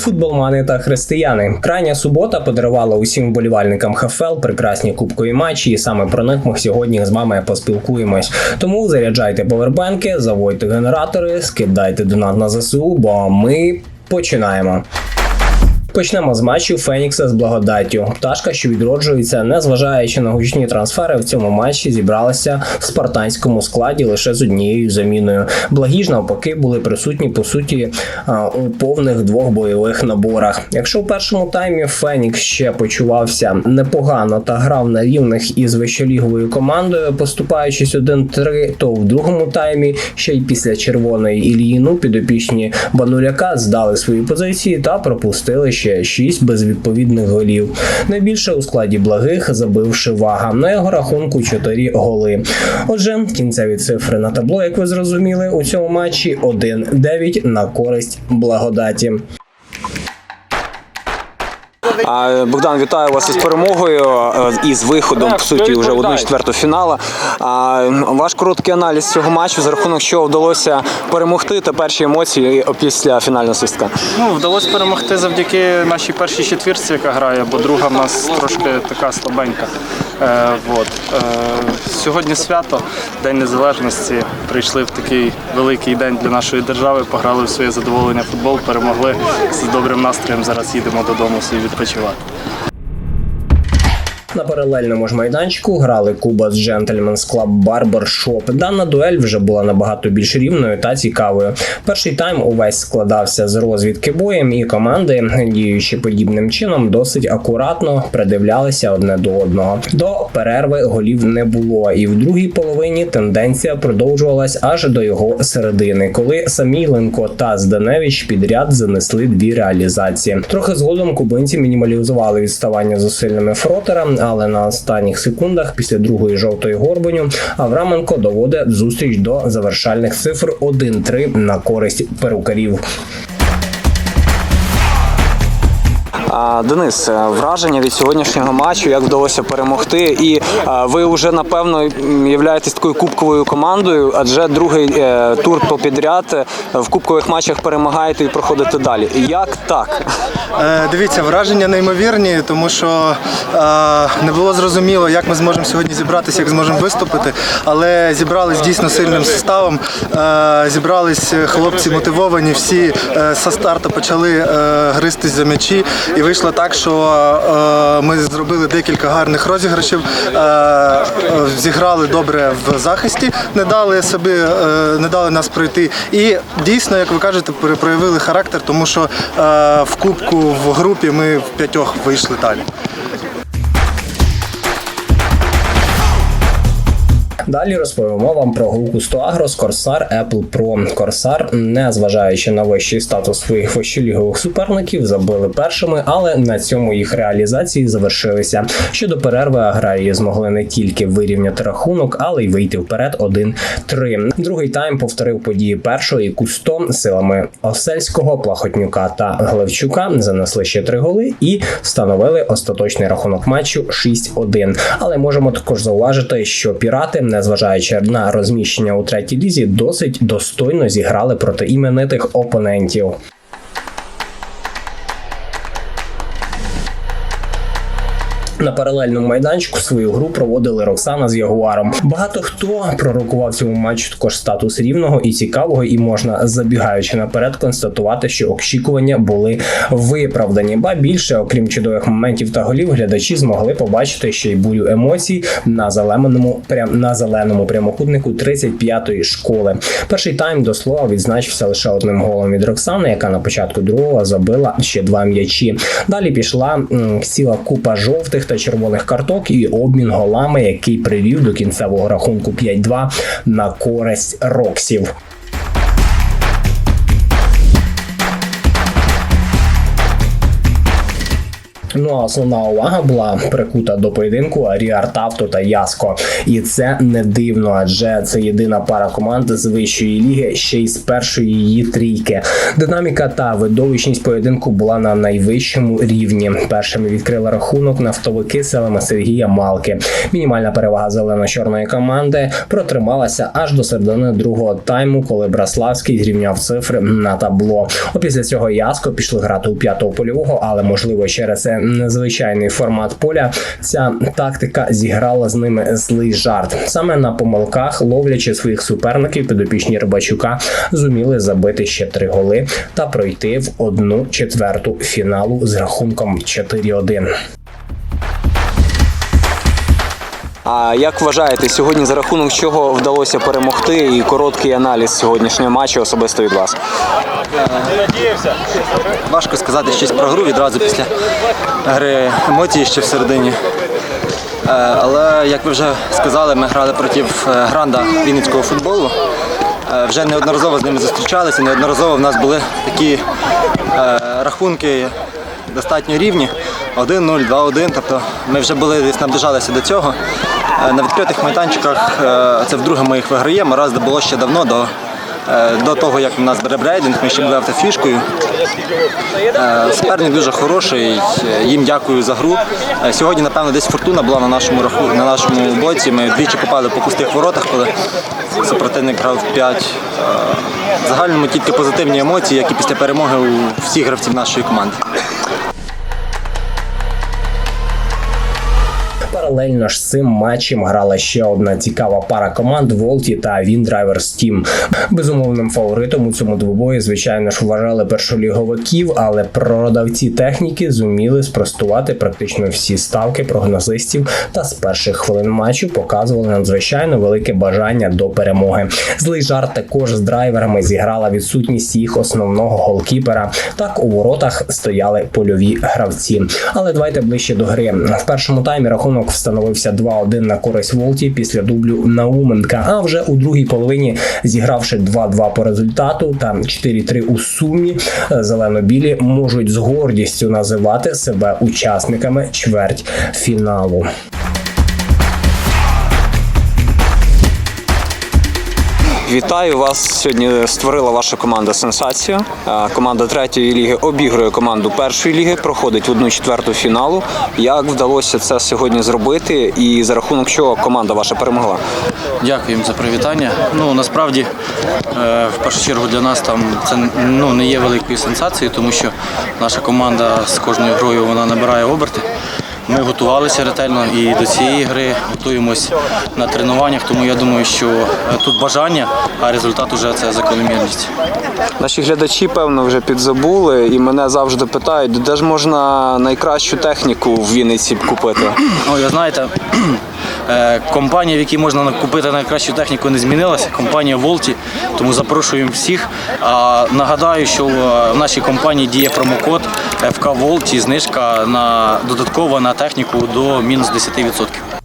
футболмани та християни. Крайня субота подарувала усім вболівальникам ХФЛ прекрасні кубкові матчі, і саме про них ми сьогодні з вами поспілкуємось. Тому заряджайте повербенки, заводьте генератори, скидайте донат на ЗСУ, бо ми починаємо. Почнемо з матчу Фенікса з благодаттю. Пташка, що відроджується, незважаючи на гучні трансфери, в цьому матчі зібралася в спартанському складі лише з однією заміною. Благі ж навпаки були присутні по суті у повних двох бойових наборах. Якщо в першому таймі Фенікс ще почувався непогано та грав на рівних із вищоліговою командою, поступаючись 1-3, то в другому таймі ще й після червоної Ільїну підопічні Бануляка здали свої позиції та пропустили ще 6 безвідповідних голів. Найбільше у складі благих забивши вага. На його рахунку 4 голи. Отже, кінцеві цифри на табло, як ви зрозуміли, у цьому матчі 1-9 на користь благодаті. Богдан, вітаю вас із перемогою е, і з виходом по суті вже в одну четверту фіналу. Ваш короткий аналіз цього матчу за рахунок чого вдалося перемогти та перші емоції після фінального свистка. Ну, вдалося перемогти завдяки нашій першій четвірці, яка грає, бо друга в нас трошки така слабенька. Е, вот. е, сьогодні свято, День Незалежності. Прийшли в такий великий день для нашої держави, пограли в своє задоволення футбол, перемогли з добрим настроєм. Зараз їдемо додому собі відпочивати. На паралельному ж майданчику грали Куба з Gentleman's Club Barbershop. Дана дуель вже була набагато більш рівною та цікавою. Перший тайм увесь складався з розвідки боєм, і команди, діючи подібним чином, досить акуратно придивлялися одне до одного. До перерви голів не було, і в другій половині тенденція продовжувалась аж до його середини, коли Самійленко та Зданевич підряд занесли дві реалізації. Трохи згодом кубинці мінімалізували відставання зусиллями Фротера, але на останніх секундах після другої жовтої горбеню Авраменко доводить зустріч до завершальних цифр 1-3 на користь перукарів. Денис, е, враження від сьогоднішнього матчу, як вдалося перемогти, і е, ви вже напевно являєтесь такою кубковою командою, адже другий е, тур попідряд в кубкових матчах перемагаєте і проходите далі. Як так? Дивіться, враження неймовірні, тому що не було зрозуміло, як ми зможемо сьогодні зібратися, як зможемо виступити. Але зібрались дійсно сильним составом. Зібрались хлопці мотивовані, всі з старту почали гристись за м'ячі. І вийшло так, що е, ми зробили декілька гарних розіграшів, е, зіграли добре в захисті, не дали собі, е, не дали нас пройти. І дійсно, як ви кажете, проявили характер, тому що в кубку в групі ми в п'ятьох вийшли далі. Далі розповімо вам про гру Кустуагро з Корсар Apple Pro. Корсар, не зважаючи на вищий статус своїх вищолігових суперників, забили першими, але на цьому їх реалізації завершилися. Щодо перерви аграрії змогли не тільки вирівняти рахунок, але й вийти вперед 1-3. Другий тайм повторив події першого і Кусто силами Осельського, Плахотнюка та Глевчука занесли ще три голи і встановили остаточний рахунок матчу 6-1. Але можемо також зауважити, що пірати, незважаючи на розміщення у третій лізі, досить достойно зіграли проти іменитих опонентів. На паралельному майданчику свою гру проводили Роксана з Ягуаром. Багато хто пророкував цьому матчу також статус рівного і цікавого, і можна забігаючи наперед констатувати, що очікування були виправдані. Ба більше, окрім чудових моментів та голів, глядачі змогли побачити ще й бурю емоцій на зеленому прям на зеленому прямокутнику 35-ї школи. Перший тайм до слова відзначився лише одним голом від Роксани, яка на початку другого забила ще два м'ячі. Далі пішла м, ціла купа жовтих та червоних карток і обмін голами, який привів до кінцевого рахунку 5-2 на користь Роксів. Ну а основна увага була прикута до поєдинку Ріар Тавто та Яско. І це не дивно, адже це єдина пара команд з вищої ліги, ще й з першої її трійки. Динаміка та видовищність поєдинку була на найвищому рівні. Першими відкрили рахунок нафтовики селами Сергія Малки. Мінімальна перевага зелено-чорної команди протрималася аж до середини другого тайму, коли Браславський зрівняв цифри на табло. Опісля цього Яско пішли грати у п'ятого польового, але можливо через е, незвичайний формат поля ця тактика зіграла з ними злий жарт. Саме на помилках, ловлячи своїх суперників, підопічні Рибачука зуміли забити ще три голи та пройти в одну четверту фіналу з рахунком 4-1. А як вважаєте, сьогодні за рахунок чого вдалося перемогти і короткий аналіз сьогоднішнього матчу особисто від вас? Важко сказати щось про гру відразу після гри емоції ще всередині. Е, Але як ви вже сказали, ми грали проти е, гранда вінницького футболу. Е, Вже неодноразово з ними зустрічалися, неодноразово в нас були такі рахунки достатньо рівні. 1-0, 2-1. Тобто ми вже були десь наближалися до цього. Е, На відкритих майданчиках е, це вдруге ми їх виграємо. Раз було ще давно до, е, до того, як у нас бере брейдинг, ми ще були автофішкою. Суперник дуже хороший, їм дякую за гру. Сьогодні, напевно, десь фортуна була на нашому раху, на нашому боці. Ми двічі попали по пустих воротах, коли супротивник грав 5. В загальному тільки позитивні емоції, як і після перемоги у всіх гравців нашої команди. Паралельно ж цим матчем грала ще одна цікава пара команд Волті та Віндравер Steam. Безумовним фаворитом у цьому двобої, звичайно ж, вважали першоліговиків, але продавці техніки зуміли спростувати практично всі ставки прогнозистів та з перших хвилин матчу показували надзвичайно велике бажання до перемоги. Злий жарт також з драйверами зіграла відсутність їх основного голкіпера. Так у воротах стояли польові гравці. Але давайте ближче до гри. В першому таймі рахунок встановився 2-1 на користь Волті після дублю Науменка. А вже у другій половині, зігравши 2-2 по результату та 4-3 у сумі, е, зелено-білі можуть з гордістю називати себе учасниками чверть фіналу. Вітаю вас. Сьогодні створила ваша команда сенсацію. Е, Команда третьої ліги обігрує команду першої ліги, проходить в одну четверту фіналу. Як вдалося це сьогодні зробити, і за рахунок чого команда ваша перемогла? Дякуємо за привітання. Ну насправді, е, в першу чергу для нас там це ну, не є великою сенсацією, тому що наша команда з кожною грою вона набирає оберти. Ми готувалися ретельно і до цієї гри готуємось на тренуваннях, тому я думаю, що е, тут бажання, а результат уже це закономірність. Наші глядачі, певно, вже підзабули і мене завжди питають, де ж можна найкращу техніку в Вінниці купити. Ну, я знаєте, компанія, в якій можна купити найкращу техніку, не змінилася. Компанія Волті, тому запрошуємо всіх. А нагадаю, що е, в нашій компанії діє промокод ФК Волті, знижка на додатково на техніку до мінус 10%.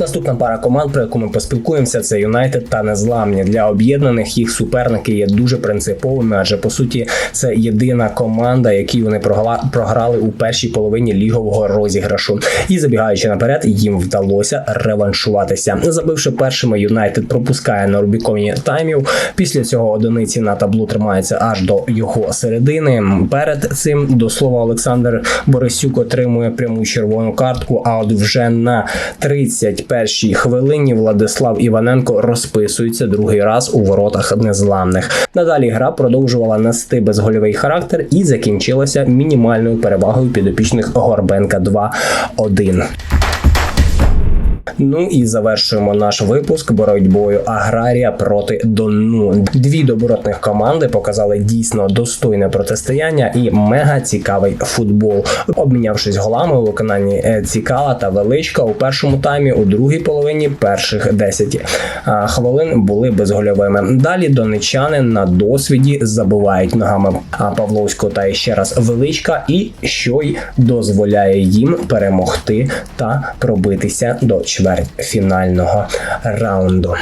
Наступна пара команд, про яку ми поспілкуємося, це Юнайтед та Незламні. Для об'єднаних їх суперники є дуже принциповими, адже по суті це єдина команда, якій вони програли у першій половині лігового розіграшу. І забігаючи наперед, їм вдалося реваншуватися. Забивши першими, Юнайтед пропускає на Рубіконі таймів. Після цього одиниці на таблу тримаються аж до його середини. Перед цим до слова Олександр Борисюк отримує пряму червону картку. А от вже на 31-й хвилині Владислав Іваненко розписується другий раз у воротах незламних. Надалі гра продовжувала нести безгольовий характер і закінчилася мінімальною перевагою підопічних Горбенка 2-1. Ну і завершуємо наш випуск боротьбою Аграрія проти Дону. Дві добротних команди показали дійсно достойне протистояння і мега цікавий футбол. Обмінявшись голами у виконанні е, Цікала та Величка у першому таймі, у другій половині перших 10 хвилин були безгольовими. Далі донечани на досвіді забивають ногами а, Павловського та ще раз Величка, і що й дозволяє їм перемогти та пробитися до чвертьфінального раунду.